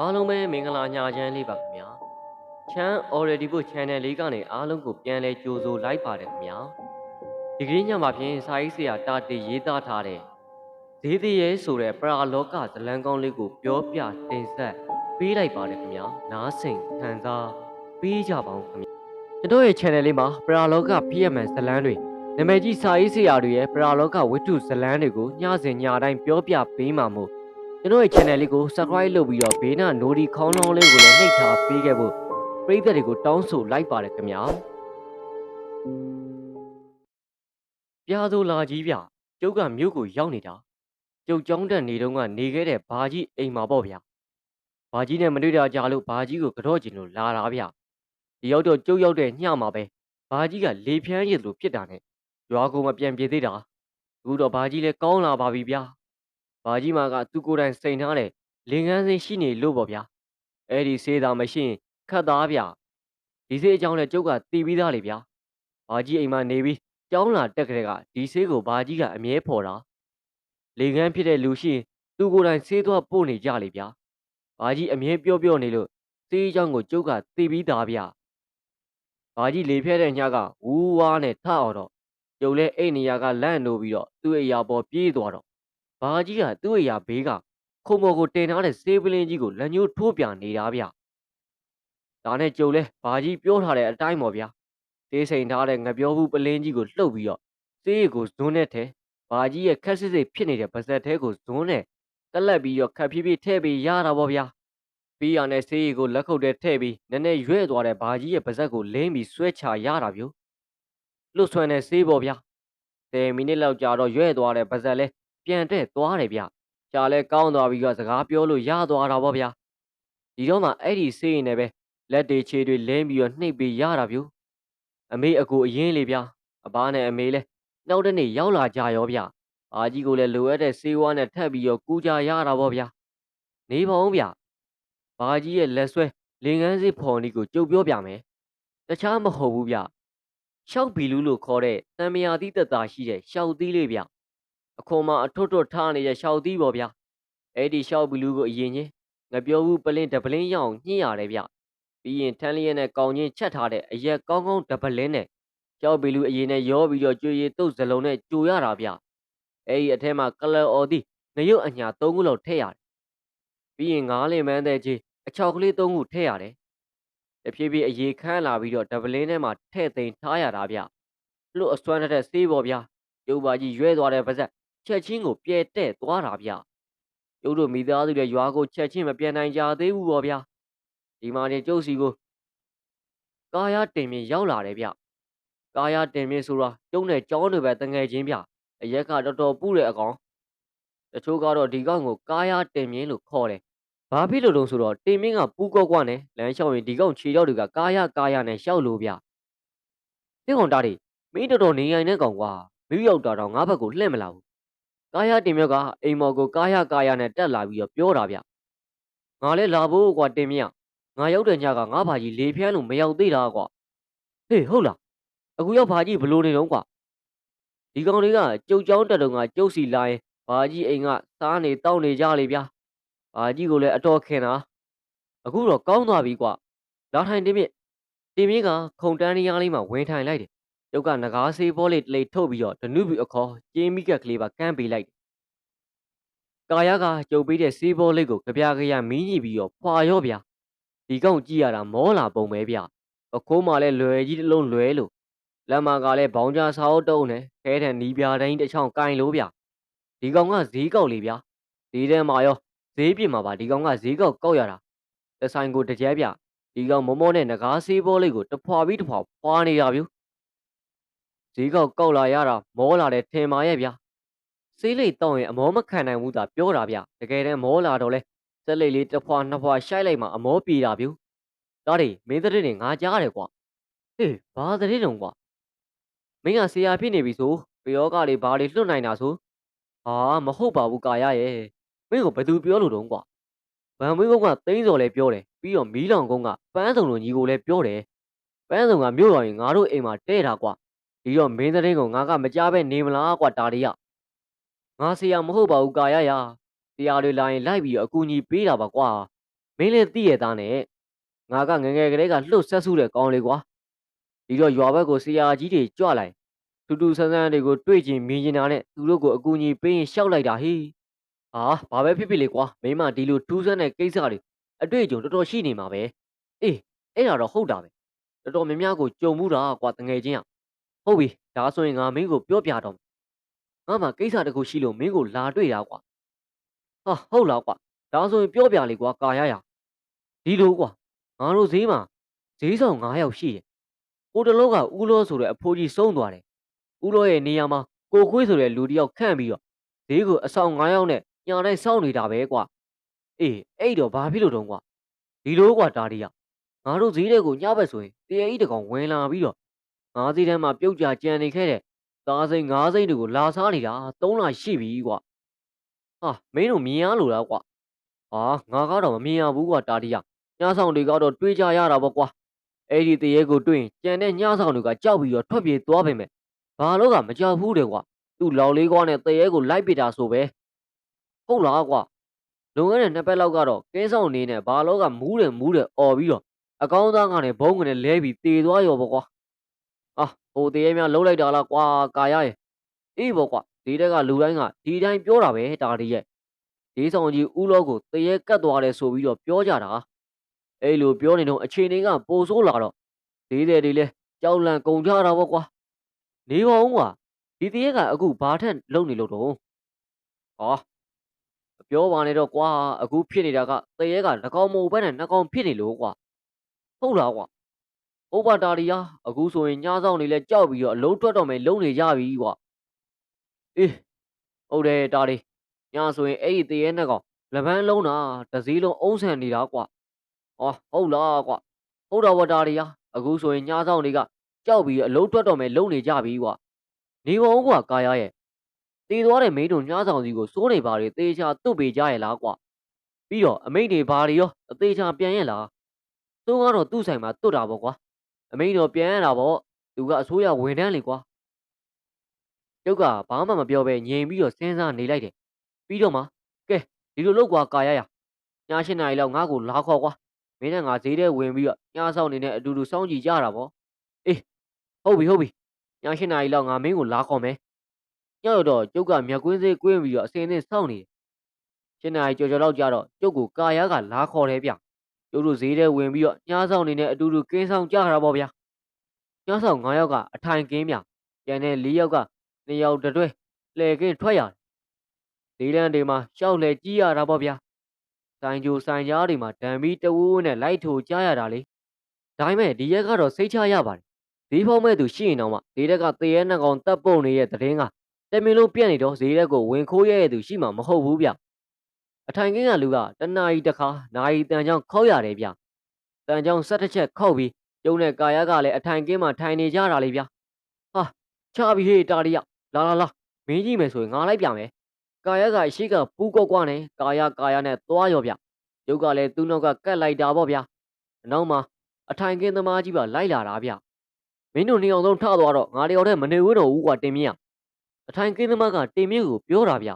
အားလုံးပဲမင်္ဂလာညချမ်းလေးပါခင်ဗျာချမ်း already book channel လေးကနေအားလုံးကိုပြန်လဲကြိုဆိုလိုက်ပါတယ်ခင်ဗျာဒီကနေ့ညမှာဖြင့်စာရေးဆရာတာတီရေးသားထားတဲ့ဈေးသေးရဲဆိုတဲ့ပရာလောကဇလံကောင်းလေးကိုပြောပြတင်ဆက်ပေးလိုက်ပါတယ်ခင်ဗျာနားဆင်ခံစားပေးကြပါဦးခင်ဗျာကျွန်တော်ရဲ့ channel လေးမှာပရာလောက PMN ဇလံတွေနာမည်ကြီးစာရေးဆရာတွေရဲ့ပရာလောကဝတ္ထုဇလံတွေကိုညစဉ်ညတိုင်းပြောပြပေးမှာမို့ ကျွန်တော်ရဲ့ channel လေးကို subscribe လုပ်ပြီးတော့ဘေးနာ noti ခေါင်းလောင်းလေးကိုလည်းနှိပ်ထားပေးခဲ့ဖို့ပရိသတ်တွေကိုတောင်းဆိုလိုက်ပါတယ်ခင်ဗျာပြာသူလာကြီးဗျကျုပ်ကမြို့ကိုရောက်နေတာကျုပ်ကြောင်းတက်နေတုန်းကနေခဲ့တဲ့ဘာကြီးအိမ်မှာပေါ့ဗျာဘာကြီးနဲ့မတွေ့တာကြာလို့ဘာကြီးကိုကြော့ကျင်လို့လာတာဗျဒီရောက်တော့ကျုပ်ရောက်တဲ့ညမှာပဲဘာကြီးကလေဖြန်းရည်လိုဖြစ်တာနဲ့ရွာကိုမပြန်ပြေသေးတာအခုတော့ဘာကြီးလည်းကောင်းလာပါပြီဗျာ ဘာကြီးမာကသူကိုယ်တိုင်စိန်ထားတဲ့လင်ကန်းစင်းရှိနေလို့ပေါ့ဗျာအဲ့ဒီဆေးသာမရှိရင်ခတ်သားဗျဒီဆေးအကြောင်းနဲ့ကျုပ်ကတီးပြီးသားလေဗျာဘာကြီးအိမ်မှာနေပြီးကြောင်းလာတက်ကြတဲ့ကဒီဆေးကိုဘာကြီးကအမြဲဖော်တာလင်ကန်းဖြစ်တဲ့လူရှိရင်သူကိုယ်တိုင်ဆေးသွားပို့နေကြလေဗျာဘာကြီးအမြဲပြောပြောနေလို့ဆေးအကြောင်းကိုကျုပ်ကတီးပြီးသားဗျဘာကြီးလေဖြဲတဲ့ညကဝူးဝါးနဲ့ထအောင်တော့ကျုပ်လည်းအဲ့နေရာကလန့်နိုးပြီးတော့သူ့အရာပေါ်ပြေးသွားတော့ ဘာကြီးကသူ့အရာဘေးကခုံမော်ကိုတင်ထားတဲ့စေးပလင်းကြီးကိုလက်ညှိုးထိုးပြနေတာဗျ။ဒါနဲ့ကြုံလဲဘာကြီးပြောထားတဲ့အတိုင်းပေါ့ဗျာ။သေးစိန်ထားတဲ့ငပြောဘူးပလင်းကြီးကိုလှုပ်ပြီးတော့စေးကိုဇွန်းနဲ့ထဲဘာကြီးရဲ့ခက်စစ်စစ်ဖြစ်နေတဲ့ပါဇက်ထဲကိုဇွန်းနဲ့ကလပ်ပြီးတော့ခက်ဖြည်းဖြည်းထည့်ပြီးရတာပေါ့ဗျာ။ပြီးရနဲ့စေးရီကိုလက်ခုပ်ထဲထည့်ပြီးနည်းနည်းရွဲ့သွားတဲ့ဘာကြီးရဲ့ပါဇက်ကိုလင်းပြီးဆွဲချရတာဗျ။လွတ်ဆွဲနဲ့စေးပေါ့ဗျာ။10မိနစ်လောက်ကြာတော့ရွဲ့သွားတဲ့ပါဇက်လဲ ပြန်တဲ့သွားတယ်ဗျ။ရှားလဲကောင်းသွားပြီးတော့စကားပြောလို့ရသွားတာပေါ့ဗျာ။ဒီတော့မှအဲ့ဒီစေးရင်လည်းပဲလက်တွေခြေတွေလင်းပြီးတော့နှိပ်ပြီးရတာဗျ။အမေအကူအရင်လေဗျ။အဘနဲ့အမေလဲနောက်တစ်နေ့ရောက်လာကြရောဗျ။အာကြီးကိုလည်းလိုအပ်တဲ့စေးဝါးနဲ့ထပ်ပြီးတော့ကူကြရတာပေါ့ဗျာ။နေပါဦးဗျ။ဘာကြီးရဲ့လက်ဆွဲလင်ကန်းစေးဖော်နီကိုကြုတ်ပြောပြမယ်။တခြားမဟုတ်ဘူးဗျ။ရှောက်ဘီလူးလို့ခေါ်တဲ့တံမယာသီးတက်တာရှိတဲ့ရှောက်သီးလေးဗျ။ အခွန်မှာအထွတ်ထွတ်ထားနေတဲ့ရှောက်သီးပေါ့ဗျာအဲ့ဒီရှောက်ဘီလူးကိုအရင်ချင်းငပြောဘူးပလင်းတပလင်းရအောင်ညှိရတယ်ဗျပြီးရင်ထန်းလျက်နဲ့ကောင်းချင်းချက်ထားတဲ့အရက်ကောင်းကောင်းတပလင်းနဲ့ရှောက်ဘီလူးအရင်နဲ့ရောပြီးတော့ကြွေရည်တုတ်စလုံးနဲ့ကြိုရတာဗျအဲ့ဒီအထက်မှာကလအော်သီးငရုတ်အညာ၃ခုလောက်ထည့်ရတယ်ပြီးရင်ငားလင်မန်းတဲ့ကြီးအချောက်ကလေး၃ခုထည့်ရတယ်တဖြည်းဖြည်းအရေခမ်းလာပြီးတော့တပလင်းထဲမှာထည့်သိမ်းထားရတာဗျလွတ်အစွမ်းတဲ့စေးပေါ့ဗျာကျုပ်ပါကြီးရွဲသွားတဲ့ပါဇက် ချက်ချင်းကိုပြဲတဲ့သွားတာဗျကျုပ်တို့မိသားစုတွေရွာကိုချက်ချင်းမပြန်နိုင်ကြသေးဘူးပေါ့ဗျာဒီမှာနေကျုပ်စီကိုကာယတင်မြင့်ရောက်လာတယ်ဗျကာယတင်မြင့်ဆိုတာကျုံနဲ့ကြောင်းတွေပဲတငယ်ချင်းဗျအရက်ကတော်တော်ပူတဲ့အကောင်တချို့ကတော့ဒီကောင်ကိုကာယတင်မြင့်လို့ခေါ်တယ်ဘာဖြစ်လို့တုံးဆိုတော့တင်မြင့်ကပူကော့ကွနဲ့လမ်းလျှောက်ရင်ဒီကောင်ခြေရောက်တွေကကာယကာယနဲ့ရှောက်လို့ဗျဒီကောင်တားတွေမင်းတော်တော်နေရိုင်တဲ့ကောင်ကွာမိရောက်တာတော့ငါဘက်ကိုလှည့်မလာဘူး ကာယတင်မြတ်ကအိမ်မော်ကိုကာယကာယနဲ့တက်လာပြီးတော့ပြောတာဗျငါလဲလာဖို့ကွာတင်မြတ်ငါရောက်တဲ့ညကငါဘာကြီးလေဖြန်းလို့မရောက်သေးတာကွာဟေးဟုတ်လားအခုရောက်ဘာကြီးဘလို့နေတော့ကွာဒီကောင်တွေကကြုတ်ကြောင်းတက်တုံကကျုပ်စီလာရင်ဘာကြီးအိမ်ကစားနေတောက်နေကြလေဗျာဘာကြီးကိုလည်းအတော်ခင်တာအခုတော့ကောင်းသွားပြီကွာလာထိုင်တင်မြင့်တင်မြင့်ကခုံတန်းရင်းလေးမှာဝင်ထိုင်လိုက်တယ် ကျုပ်ကငကားဆေးဘောလေးတလိထုတ်ပြီးတော့ဒနုဘီအခေါ်ကျင်းမိကက်ကလေးပါကမ်းပေးလိုက်ကာယကကြုတ်ပေးတဲ့စေးဘောလေးကိုကြပြကြရမီးညိပြီးတော့ဖွာရော့ဗျာဒီကောင်ကြည့်ရတာမောလာပုံပဲဗျအခိုးမှလည်းလွယ်ကြီးတစ်လုံးလွယ်လို့လက်မကလည်းဘောင်းကြစာအုပ်တုံးနဲ့ခဲထန်နီးပြတိုင်းတစ်ချောင်းကင်လို့ဗျဒီကောင်ကဈေးကောက်လေးဗျာဈေးထဲမှာရောဈေးပြစ်မှာပါဒီကောင်ကဈေးကောက်ကောက်ရတာတဆိုင်ကိုတကြဲဗျဒီကောင်မောမောနဲ့ငကားစေးဘောလေးကိုတဖွာပြီးတဖွာဖွာနေတာဗျ ဈေးကောက်ကောက်လာရတာမောလာတယ်ထင်ပါရဲ့ဗျာဆေးလိတ်တောင်းရင်အမောမခံနိုင်ဘူးသာပြောတာဗျတကယ်တမ်းမောလာတော့လဲစက်လိတ်လေးတစ်ဖွာနှစ်ဖွာရှိုက်လိုက်မှအမောပြေတာဗျဒါတွေမင်းတဲ့တွေငါကြားတယ်ကွာဟေးဘာတဲ့တုံကွာမင်းကဆရာဖြစ်နေပြီဆိုပယောကလေးဘာလေးလွတ်နိုင်တာဆိုဟာမဟုတ်ပါဘူးကာရရဲ့မင်းကဘယ်သူပြောလို့တုံးကွာဗန်မင်းကုန်းကသိန်းစော်လဲပြောတယ်ပြီးတော့မီးလောင်ကုန်းကပန်းစုံလိုညီကိုလဲပြောတယ်ပန်းစုံကမြို့တော်ရင်ငါတို့အိမ်မှာတဲတာကွာ ဒီတော့မင်းတဲ့ကိုငါကမကြားပဲနေမလားကွာဒါတွေကငါဆရာမဟုတ်ပါဘူးကာရရဆရာတွေလာရင်လိုက်ပြီးတော့အကူအညီပေးတာပါကွာမင်းလည်းသိရသားနဲ့ငါကငယ်ငယ်ကလေးကလှုပ်ဆက်စုတဲ့ကောင်းလေးကွာဒီတော့ရွာဘက်ကိုဆရာကြီးတွေကြွလိုက်ထူးထူးဆန်းဆန်းတွေကိုတွေ့ချင်မြင်ချင်တာနဲ့သူတို့ကိုအကူအညီပေးရင်ရှောက်လိုက်တာဟေးဟာဘာပဲဖြစ်ဖြစ်လေကွာမင်းမဒီလိုထူးဆန်းတဲ့ကိစ္စတွေအတွေ့အကြုံတော်တော်ရှိနေမှာပဲအေးအဲ့ဒါတော့ဟုတ်တာပဲတော်တော်များများကိုကြုံမှုတာကွာတငယ်ချင်းอ่ะ ဟုတ်ပြီဒါဆိုရင်ငါမင်းကိုပြောပြတော့ငါမှကိစ္စတခုရှိလို့မင်းကိုလာတွေ့တာကွာဟာဟုတ်လားကွာဒါဆိုရင်ပြောပြလေကွာကာရရဒီလိုကွာငါတို့ဈေးမှာဈေးဆောင်9ယောက်ရှိတယ်ကိုတလုံးကဦးလောဆိုတဲ့အဖိုးကြီးဆုံးသွားတယ်ဦးလောရဲ့နေရာမှာကိုခွေးဆိုတဲ့လူတစ်ယောက်ခန့်ပြီးတော့ဈေးကိုအဆောင်9ယောက်နဲ့ညာတိုင်းစောင့်နေတာပဲကွာအေးအဲ့တော့ဘာဖြစ်လို့တုံးကွာဒီလိုကွာတာဒီရငါတို့ဈေးတဲ့ကိုညဘက်ဆိုရင်တရေကြီးတကောင်ဝင်လာပြီးတော့ ငါးဈေးထဲမှာပြုတ်ကြကြံနေခဲ့တဲ့သားစိန်ငါးစိန်တွေကိုလာစားနေတာ၃လရှိပြီကွာဟာမင်းတို့မြင်ရလို့လားကွာဟာငါကတော့မမြင်ရဘူးကွာတာဒီရညဆောင်တွေကတော့တွေးကြရတာပေါ့ကွာအဲ့ဒီတရေကိုတွေ့ရင်ကြံတဲ့ညဆောင်တွေကကြောက်ပြီးတော့ထွက်ပြေးသွားပေမဲ့ဘာလို့ကမကြောက်ဘူးတဲ့ကွာသူ့လောက်လေးကွာနဲ့တရေကိုလိုက်ပစ်တာဆိုပဲဟုတ်လားကွာလွန်ခဲ့တဲ့နှစ်ပတ်လောက်ကတော့ကင်းဆောင်နေနဲ့ဘာလို့ကမူးတယ်မူးတယ်អော်ပြီးတော့အကောင်းသားကနေဘုံကနေလဲပြီးတေသွားရောပေါ့ကွာ အာဟိုတရေများလှုပ်လိုက်တာလားကွာကာရရဲ့အေးပေါ့ကွာဒီတက်ကလူတိုင်းကဒီတိုင်းပြောတာပဲတာဒီရဲ့ဒီဆောင်ကြီးဦးလောကိုတရေကတ်သွားတယ်ဆိုပြီးတော့ပြောကြတာအဲ့လိုပြောနေတော့အချိန်တွေကပိုဆိုးလာတော့ဒီတဲ့တွေလဲကြောက်လန့်ကုန်ကြတာပေါ့ကွာနေပါဦးကွာဒီတရေကအခုဘာထက်လုံနေလို့တော့ဟောမပြောပါနဲ့တော့ကွာအခုဖြစ်နေတာကတရေကနှကောင်မဟုတ်ဘဲနဲ့နှကောင်ဖြစ်နေလို့ကွာဟုတ်လားကွာ ဥပတာရီယာအခုဆိုရင်ညဆောင်နေလဲကြောက်ပြီးတော့အလုံးထွက်တော့မယ်လုံနေကြပြီကွာအေးဟုတ်တယ်တာရီညဆိုရင်အဲ့ဒီတရေနဲ့ကောင်လက်ပန်းလုံးတာတစည်းလုံးအုံးဆန်နေတာကွာဟောဟုတ်လားကွာဟုတ်တော့ဝတာရီယာအခုဆိုရင်ညဆောင်တွေကကြောက်ပြီးအလုံးထွက်တော့မယ်လုံနေကြပြီကွာနေပါဦးကွာကာရရဲ့တည်သွားတဲ့မိန်းတို့ညဆောင်စီကိုစိုးနေပါလေတေချာတုတ်ပေးကြရဲ့လားကွာပြီးတော့အမိတ်တွေဘာတွေရောအသေးချာပြန်ရဲ့လားသူကတော့သူ့ဆိုင်မှာတွတ်တာပေါ့ကွာ အမိန်တော်ပြန်ရတာပေါ့သူကအစိုးရဝန်ထမ်းလေကွာကျုပ်ကဘာမှမပြောဘဲငြိမ်ပြီးတော့စဉ်းစားနေလိုက်တယ်ပြီးတော့မှကဲဒီလိုလုပ်ကွာကာရရည၈နာရီလောက်ငါ့ကိုလာခေါ်ကွာမင်းနဲ့ငါဈေးထဲဝင်ပြီးတော့ညဆောင်နေတဲ့အတူတူစောင့်ကြည့်ကြတာပေါ့အေးဟုတ်ပြီဟုတ်ပြီည၈နာရီလောက်ငါမင်းကိုလာခေါ်မယ်ညတော့ကျုပ်ကမြက်ကွင်းစေးကွင်းပြီးတော့အစင်းနဲ့စောင့်နေတယ်၈နာရီကျော်ကျော်လောက်ကြာတော့ကျုပ်ကိုကာရကလာခေါ်တယ်ဗျ ကျုပ်တို့ဈေးထဲဝင်ပြီးတော့ညဆောင်နေတဲ့အတူတူကင်းဆောင်ကြတာပေါ့ဗျာညဆောင်9ယောက်ကအထိုင်ကင်းဗျကျန်တဲ့4ယောက်က2ယောက်တတွဲလှဲကင်းထွက်ရတယ်ဈေးလန်းတွေမှာရှောက်လှဲကြီးရတာပေါ့ဗျာဆိုင်ကြိုဆိုင်ကြားတွေမှာဒံမီတဝူးဝူးနဲ့လိုက်ထိုကြရတာလေဒါပေမဲ့ဒီရက်ကတော့စိတ်ချရပါတယ်ဈေးဖောက်မဲ့သူရှိရင်တော့မှဈေးတက်ကသေရဲနှကောင်တပ်ပုံနေတဲ့တည်င်းကတမင်လို့ပြက်နေတော့ဈေးတက်ကိုဝင်ခိုးရဲတဲ့သူရှိမှမဟုတ်ဘူးဗျ အထိုင်ကင်းကလူကတနာရီတစ်ခါနာရီတန်ချောင်းခောက်ရတယ်ဗျတန်ချောင်း၁၁ချက်ခောက်ပြီးကျုံနဲ့ကာယကလည်းအထိုင်ကင်းမှာထိုင်နေကြတာလေဗျဟာချပြီဟေးတာရီရလာလာလာမင်းကြီးမယ်ဆိုရင်ငါလိုက်ပြမယ်ကာယကအရှိကပူးကော့ကွာနဲ့ကာယကာယနဲ့သွားရောဗျရုပ်ကလည်းသူ့နောက်ကကတ်လိုက်တာပေါ့ဗျအနောက်မှာအထိုင်ကင်းသမားကြီးပါလိုက်လာတာဗျမင်းတို့နေအောင်ဆုံးထသွားတော့ငါတယောက်တည်းမနေဝင်းတော့ဘူးကွာတင်မြင့်အထိုင်ကင်းသမားကတင်မြင့်ကိုပြောတာဗျ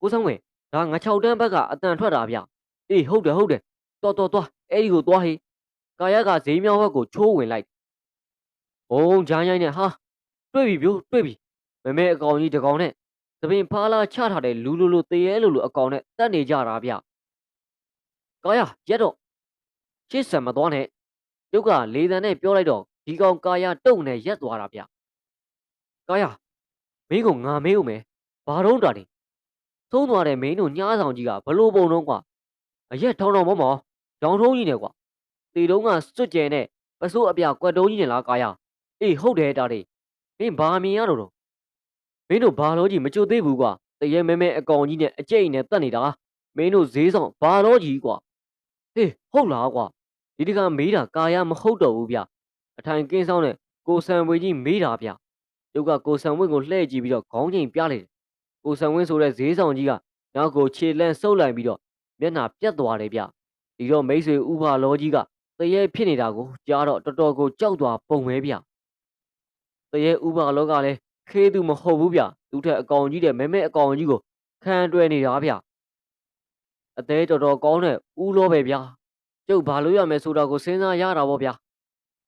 ကိုဆောင်ဝင် ဒါငါ6တန်းဘက်ကအတန်ထွက်တာဗျအေးဟုတ်တယ်ဟုတ်တယ်တော်တော်တော်အဲ့ဒီကိုသွားဟေးကာယကဈေးမြောင်းဘက်ကိုချိုးဝင်လိုက်ဘုံဂျိုင်းရိုင်းနဲ့ဟာတွေ့ပြီပြိုးတွေ့ပြီမမဲအကောင်ကြီးတကောင်နဲ့သပင်ဖားလာချထားတဲ့လူလူလူတရေလူလူအကောင်နဲ့တက်နေကြတာဗျကာယရက်တော့ရှစ်ဆံမသွားနဲ့ကျုပ်ကလေတံနဲ့ပြောလိုက်တော့ဒီကောင်ကာယတုံနဲ့ရက်သွားတာဗျကာယမင်းကငါမေးဦးမယ်ဘာတော့တာနေ သုံးသွားတဲ့မင်းတို့ညားဆောင်ကြီးကဘလို့ပုံတော့ကွာအရက်ထောင်းထောင်းမောမောရောင်ထုံးကြီးနဲ့ကွာတေတုံးကစွတ်ကျဲနဲ့ပစိုးအပြကွက်တုံးကြီးနဲ့လားကာယအေးဟုတ်တယ်တားလေးမင်းဘာမြင်ရတော့တော့မင်းတို့ဘာလို့ကြီးမကြွသေးဘူးကွာတရေမဲမဲအကောင်ကြီးနဲ့အကျိတ်နဲ့တက်နေတာမင်းတို့ဈေးဆောင်ဘာလို့ကြီးကွာဟေးဟုတ်လားကွာဒီတကမေးတာကာယမဟုတ်တော့ဘူးဗျအထိုင်ကင်းဆောင်နဲ့ကိုဆံဝေကြီးမေးတာဗျကျုပ်ကကိုဆံဝေကိုလှည့်ကြည့်ပြီးတော့ခေါင်းချိန်ပြလိုက်တယ် ကိုဆံဝင်းဆိုတဲ့ဈေးဆောင်ကြီးကနောက်ကိုခြေလန့်ဆုပ်လိုက်ပြီးတော့မျက်နှာပြတ်သွားတယ်ဗျဒီတော့မိတ်ဆွေဥပါလောကြီးကတရေဖြစ်နေတာကိုကြားတော့တော်တော်ကိုကြောက်သွားပုံပဲဗျတရေဥပါလောကလည်းခေးသူမဟုတ်ဘူးဗျသူထက်အကောင်ကြီးတဲ့မဲမဲအကောင်ကြီးကိုခံတွဲနေတာဗျအသေးတော်တော်ကောင်းတဲ့ဥလောပဲဗျကျုပ်ဘာလို့ရမယ်ဆိုတာကိုစဉ်းစားရတာပေါ့ဗျာ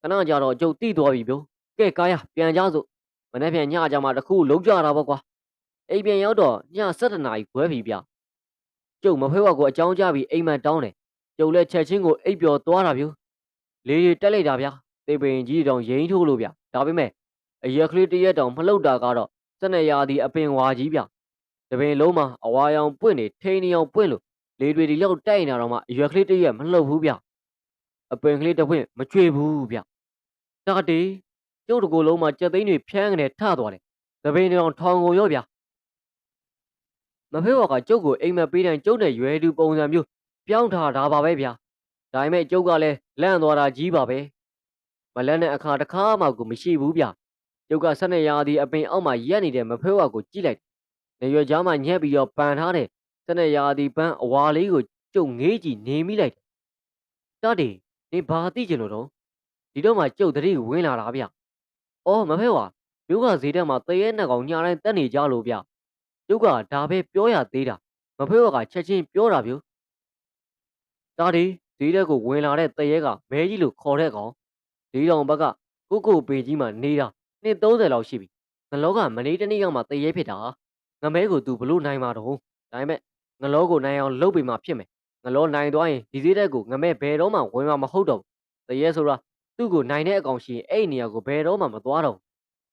ခဏကြာတော့ကျုပ်တိသွားပြီဗျို့ကဲကာယပြန်ကြစို့မနေ့ပြန်ညကြမှာတစ်ခုလုံးကြတာပေါ့ကွာ အိမ်ပြန်ရောက်တော့ည7နာရီခွဲပြီဗျကျုပ်မဖဲဝါကိုအကြောင်းကြားပြီးအိမ်မက်တောင်းတယ်ကျုပ်လည်းချက်ချင်းကိုအိပ်ပျော်သွားတာဗျို့လေတွေတက်လိုက်တာဗျာတေပင်ကြီးတောင်ရိမ့်ထိုးလို့ဗျဒါပေမဲ့အရက်ကလေးတစ်ရက်တောင်မလှုပ်တာကတော့စနေရာဒီအပင်ဝါကြီးဗျတပင်လုံးမှာအဝါရောင်ပွင့်နေထိန်နေအောင်ပွင့်လို့လေတွေဒီလောက်တိုက်နေတာတော့မှအရွက်ကလေးတစ်ရွက်မလှုပ်ဘူးဗျအပင်ကလေးတစ်ပွင့်မကြွေဘူးဗျတာတီကျုပ်တကူလုံးမှာကြက်သိန်းတွေဖြန်းကနေထသွားတယ်သပင်တွေအောင်ထောင်ကုန်ရောဗျ မဖေးဝါကကျုပ်ကိုအိမ်မက်ပေးတိုင်းကျုပ်နဲ့ရွယ်သူပုံစံမျိုးပြောင်းထားတာပါပဲဗျာဒါပေမဲ့ကျုပ်ကလည်းလန့်သွားတာကြီးပါပဲမလန့်တဲ့အခါတစ်ခါမှကိုမရှိဘူးဗျကျုပ်ကဆက်နေရာဒီအပင်အောက်မှာရက်နေတဲ့မဖေးဝါကိုကြည့်လိုက်နေရွယ်ကြားမှာညက်ပြီးတော့ပန်ထားတဲ့စနေရာဒီပန်းအဝါလေးကိုကျုပ်ငေးကြည့်နေမိလိုက်တယ်။တတ်တယ်နေဘာသိချင်လို့တော့ဒီတော့မှကျုပ်တတိဝင်လာတာဗျ။အော်မဖဲဝါမြို့ကဈေးတက်မှာတရဲနှစ်ကောင်ညာတိုင်းတက်နေကြလို့ဗျ။ ကျုပ်ကဒါပဲပြောရသေးတာမဖဲဝါကချက်ချင်းပြောတာဗျ။တာဒီဈေးတက်ကိုဝင်လာတဲ့တရဲကမဲကြီးလို့ခေါ်တဲ့ကောင်ဈေးတော်ဘက်ကကိုကိုပေကြီးမှနေတာနှစ်30လောက်ရှိပြီ။ငလောကမနေတနေ့ကမှတရဲဖြစ်တာငမဲကိုသူဘလို့နိုင်မှာတော့ဒါပေမဲ့ငလောကိုနိုင်အောင်လုပ်ပေးမှဖြစ်မယ်ငလောနိုင်သွားရင်ဒီသေးတဲ့ကိုငမဲဘယ်တော့မှဝင်မှာမဟုတ်တော့ဘူးတရေဆိုတာသူ့ကိုနိုင်တဲ့အကောင်ရှိရင်အဲ့နေရာကိုဘယ်တော့မှမသွားတော့ဘူး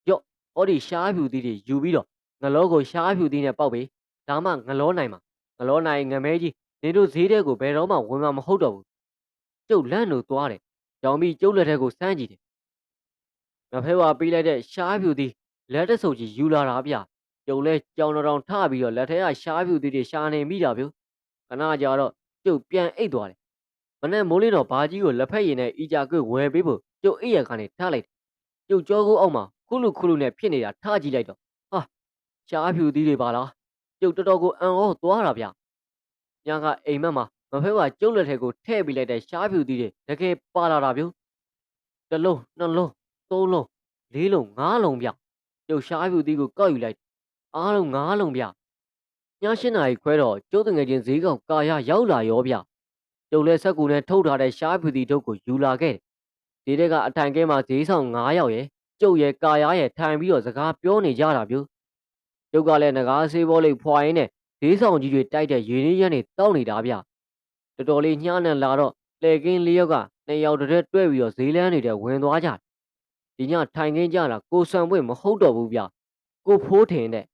ကြော့ဟောဒီရှားဖြူသီးတွေယူပြီးတော့ ငလောကိုရှားဖြူသီးနဲ့ပေါက်ပေးဒါမှငလောနိုင်မှာငလောနိုင်ငမဲကြီးနေတို့ဈေးတဲ့ကိုဘယ်တော့မှဝင်မှာမဟုတ်တော့ဘူးကျုပ်လန့်လို့သွားတယ်ကြောင်ပြီးကျုပ်လက်ထဲကိုစမ်းကြည့်တယ်ငဖဲဝါပေးလိုက်တဲ့ရှားဖြူသီးလက်တဆုပ်ကြီးယူလာတာဗျကျုပ်လဲကြောင်တော်ထပြီးတော့လက်ထဲကရှားဖြူသီးတွေရှာနေမိတာဗျခဏကြာတော့ကျုပ်ပြန်အိတ်သွားတယ်မနဲ့မိုးလင်းတော့ဘာကြီးကိုလက်ဖက်ရည်နဲ့အီကြကွေ့ဝယ်ပေးဖို့ကျုပ်အိတ်ရကနေထားလိုက်တယ်ကျုပ်ကြောကိုအောက်မှာခုလူခုလူနဲ့ဖြစ်နေတာထားကြည့်လိုက်တော့ဟာ ရှားဖြူသီးတွေပါလားကျုပ်တော်တော်ကိုအံ့ဩသွားတာဗျညာကအိမ်မက်မှာမဖဲကကျုပ်လက်ထဲကိုထည့်ပေးလိုက်တဲ့ရှားဖြူသီးတွေတကယ်ပါလာတာဗျတစ်လုံးနှစ်လုံးသုံးလုံးလေးလုံးငါးလုံးဗျကျုပ်ရှားဖြူသီးကိုကောက်ယူလိုက်အားလုံးငါးလုံးဗျည၈နာရီခွဲတော့ကျုပ်တငယ်ချင်းဈေးကောင်ကာရရောက်လာရောဗျကျုပ်လည်းဆက်ကူနဲ့ထုတ်ထားတဲ့ရှားဖြူတီထုတ်ကိုယူလာခဲ့တယ်ဈေးတက်ကအထိုင်ကဲမှာဈေးဆောင်9ယောက်ရဲ့ကျုပ်ရဲ့ကာရရဲ့ထိုင်ပြီးတော့စကားပြောနေကြတာဗျ ကျုပ်ကလည်းငကားဆေးဘောလေးဖွာရင်းနဲ့ဈေးဆောင်ကြီးတွေတိုက်တဲ့ရေနည်းရန်တွေတောက်နေတာဗျတော်တော်လေးညှားနဲ့လာတော့လေကင်းလေးယောက်ကနှစ်ယောက်တည်းတွဲပြီးတော့ဈေးလန်းနေတဲ့ဝင်သွားကြတယ်ဒီညထိုင်ခင်းကြတာကိုဆံပွင့်မဟုတ်တော့ဘူးဗျကိုဖိုးထင်တဲ့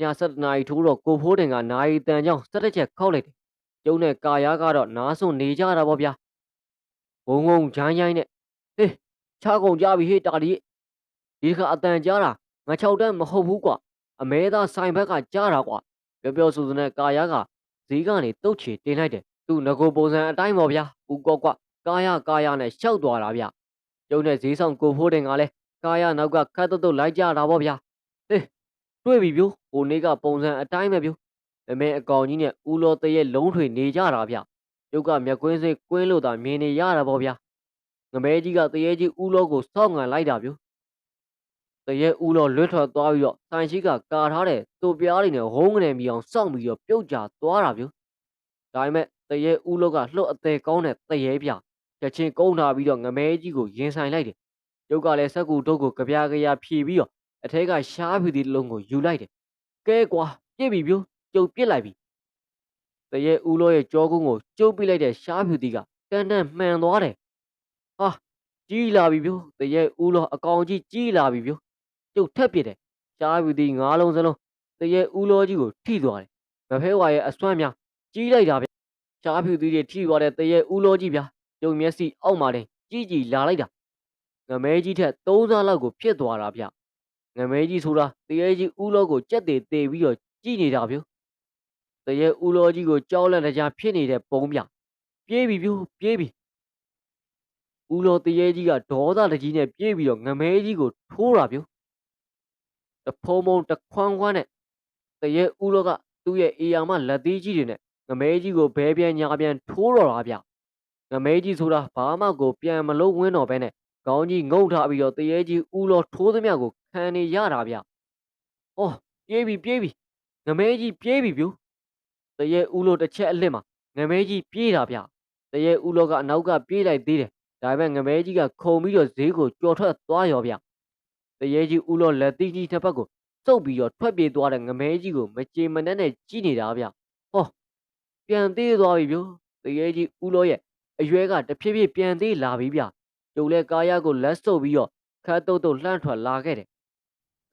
ည7နာရီထိုးတော့ကိုဖိုးတင်ကနာရီတန်ကြောင်းစက်တစ်ချက်ခောက်လိုက်တယ်။ကျုံနဲ့ကာယာကတော့နားစွန်နေကြတာပေါ့ဗျာ။ဘုံဘုံဂျိုင်းဂျိုင်းနဲ့ဟေးချားကုန်ကြပြီဟေးတာဒီဒီခါအတန်ကြားတာ ငါ6တန်းမဟုတ်ဘူးကွာအမဲသားဆိုင်ဘက်ကကြားတာကွာပြောပြောဆိုဆိုနဲ့ကာယာကဈေးကနေတုတ်ချေတင်လိုက်တယ်သူ့ငကိုပုံစံအတိုင်းပေါ့ဗျာဦးကော့ကွာကာယာကာယာနဲ့ရှောက်သွားတာဗျကျုံနဲ့ဈေးဆောင်ကိုဖိုးတင်ကလည်းကာယာနောက်ကခတ်တုတ်တုတ်လိုက်ကြတာပေါ့ဗျာဟေးတွေ့ပြီဗျို့ဟိုနေ့ကပုံစံအတိုင်းပဲဗျို့မမဲအကောင်ကြီးနဲ့ဦးလောတရဲ့လုံးထွေနေကြတာဗျရုပ်ကမျက်ကွင်းစိတ်ကွင်းလို့သာမြင်နေရတာပေါ့ဗျာငမဲကြီးကတရေကြီးဦးလောကိုစောက်ငံလိုက်တာဗျို့ တရေဦးလောလွတ်ထွက်သွားပြီးတော့ဆိုင်ရှိကကာထားတဲ့သူ့ပြားတွေနဲ့ဟုံးကနေမြအောင်စောင့်ပြီးတော့ပြုတ်ကျသွားတာဗျို့ဒါပေမဲ့တရေဦးလောကလှုပ်အသေးကောင်းတဲ့တရေပြချက်ချင်းကုန်းထားပြီးတော့ငမဲကြီးကိုရင်ဆိုင်လိုက်တယ်ရုပ်ကလည်းစက်ကူတုတ်ကိုကြပြားကြပြားဖြီးပြီးတော့အထက်ကရှားဖြူသီးတစ်လုံးကိုယူလိုက်တယ်ကဲကွာပြစ်ပြီပြိုးကျုပ်ပြစ်လိုက်ပြီတရေဦးလောရဲ့ကြောကုန်းကိုကျုပ်ပြလိုက်တဲ့ရှားဖြူသီးကတန်တန်မှန်သွားတယ်ဟာကြီးလာပြီပြိုးတရေဦးလောအကောင်ကြီးကြီးလာပြီပြိုး ကျုပ်ထက်ပြစ်တယ်ရှားဖြူသီးငါးလုံးစလုံးတရေဦးလောကြီးကိုထိသွားတယ်မဖဲဝါရဲ့အစွမ်းများကြီးလိုက်တာဗျရှားဖြူသီးတွေထိသွားတဲ့တရေဦးလောကြီးဗျကျုံမျက်စိအောက်မှာတင်ကြီးကြီးလာလိုက်တာငမဲကြီးထက်သုံးစားလောက်ကိုဖြစ်သွားတာဗျငမဲကြီးဆိုတာတရေကြီးဦးလောကိုကြက်တွေတေပြီးတော့ကြည့်နေတာဗျို့တရေဦးလောကြီးကိုကြောက်လန့်တကြားဖြစ်နေတဲ့ပုံပြပြေးပြီဗျို့ပြေးပြီဦးလောတရေကြီးကဒေါသတကြီးနဲ့ပြေးပြီးတော့ငမဲကြီးကိုထိုးတာဗျို့ တဖုံဖုံတခွန်းခွန်းနဲ့တရေဦးလောကသူ့ရဲ့အေယာမလက်သေးကြီးတွေနဲ့ငမဲကြီးကိုဘဲပြန်ညာပြန်ထိုးတော့တာဗျငမဲကြီးဆိုတာဘာမှကိုပြန်မလုံးဝင်းတော့ဘဲနဲ့ခေါင်းကြီးငုံထားပြီးတော့တရေကြီးဦးလောထိုးသမျှကိုခံနေရတာဗျ။အော်ပြေးပြီပြေးပြီငမဲကြီးပြေးပြီဗျို့။တရေဦးလို့တစ်ချက်အလစ်မှာငမဲကြီးပြေးတာဗျတရေဦးလောကအနောက်ကပြေးလိုက်သေးတယ်ဒါပေမဲ့ငမဲကြီးကခုံပြီးတော့ဈေးကိုကြော်ထွက်သွားရောဗျ တရေကြီးဦးလောလက်သီးကြီးတစ်ဖက်ကိုစုပ်ပြီးတော့ထွက်ပြေးသွားတဲ့ငမဲကြီးကိုမကြေမနက်နဲ့ကြည့်နေတာဗျဟောပြန်သေးသွားပြီဗျို့တရေကြီးဦးလောရဲ့အရွယ်ကတဖြည်းဖြည်းပြန်သေးလာပြီဗျကျုပ်လည်းကာယကိုလက်ဆုပ်ပြီးတော့ခတ်တုတ်တုတ်လှမ်းထွက်လာခဲ့တယ်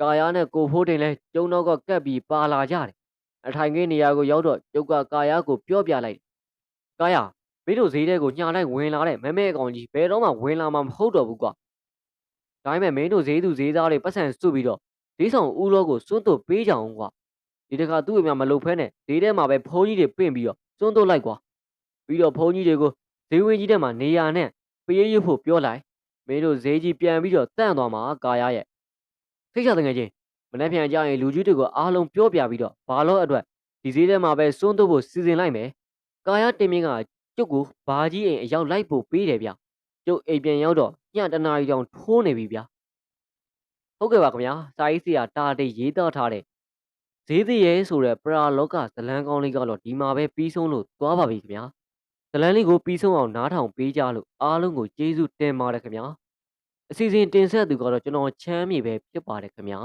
ကာယနဲ့ကိုဖိုးတင်လည်းကျုံတော့ကကပ်ပြီးပါလာကြတယ်အထိုင်ခင်းနေရာကိုရောက်တော့ကျုပ်ကကာယကိုပြောပြလိုက်ကာယမင်းတို့ဈေးထဲကိုညှာလိုက်ဝင်လာတဲ့မဲမဲအကောင်ကြီးဘယ်တော့မှဝင်လာမှာမဟုတ်တော့ဘူးကွာ ဒါပေမဲ့မင်းတို့ဈေးသူဈေးသားတွေပတ်စံစုပြီးတော့ဈေးဆောင်ဦးလောကိုစွန့်တို့ပေးကြအောင်ကွာဒီတခါသူ့အမြမလုတ်ဖဲနဲ့ဈေးထဲမှာပဲဖုန်းကြီးတွေပင့်ပြီးတော့စွန့်တို့လိုက်ကွာပြီးတော့ဖုန်းကြီးတွေကိုဈေးဝင်းကြီးထဲမှာနေရာနဲ့ပေးရဖို့ပြောလိုက်မင်းတို့ဈေးကြီးပြန်ပြီးတော့တန့်သွားမှာကာရရဲ့ဖိတ်ချတဲ့ငယ်ချင်းမနေ့ပြန်ကြရင်လူကြီးတွေကိုအားလုံးပြောပြပြီးတော့ဘာလို့အတွက်ဒီဈေးထဲမှာပဲစွန့်တို့ဖို့စီစဉ်လိုက်မယ်ကာရတင်မင်းကကျုပ်ကိုဘာကြီးအိမ်အရောက်လိုက်ဖို့ပေးတယ်ဗျ ကျုပ်အိမ်ပြန်ရောက်တော့ညတနာရီတောင်ထိုးနေပြီဗျဟုတ်ကဲ့ပါခင်ဗျာစာရေးဆရာတာတိတ်ရေးသားထားတဲ့ဈေးသေးရဲဆိုတဲ့ပရာလောကဇလန်းကောင်းလေးကတော့ဒီမှာပဲပြီးဆုံးလို့သွားပါပြီခင်ဗျာဇလန်းလေးကိုပြီးဆုံးအောင်နားထောင်ပေးကြလို့အားလုံးကိုကျေးဇူးတင်ပါတယ်ခင်ဗျာအစီအစဉ်တင်ဆက်သူကတော့ကျွန်တော်ချမ်းမြေပဲဖြစ်ပါတယ်ခင်ဗျာ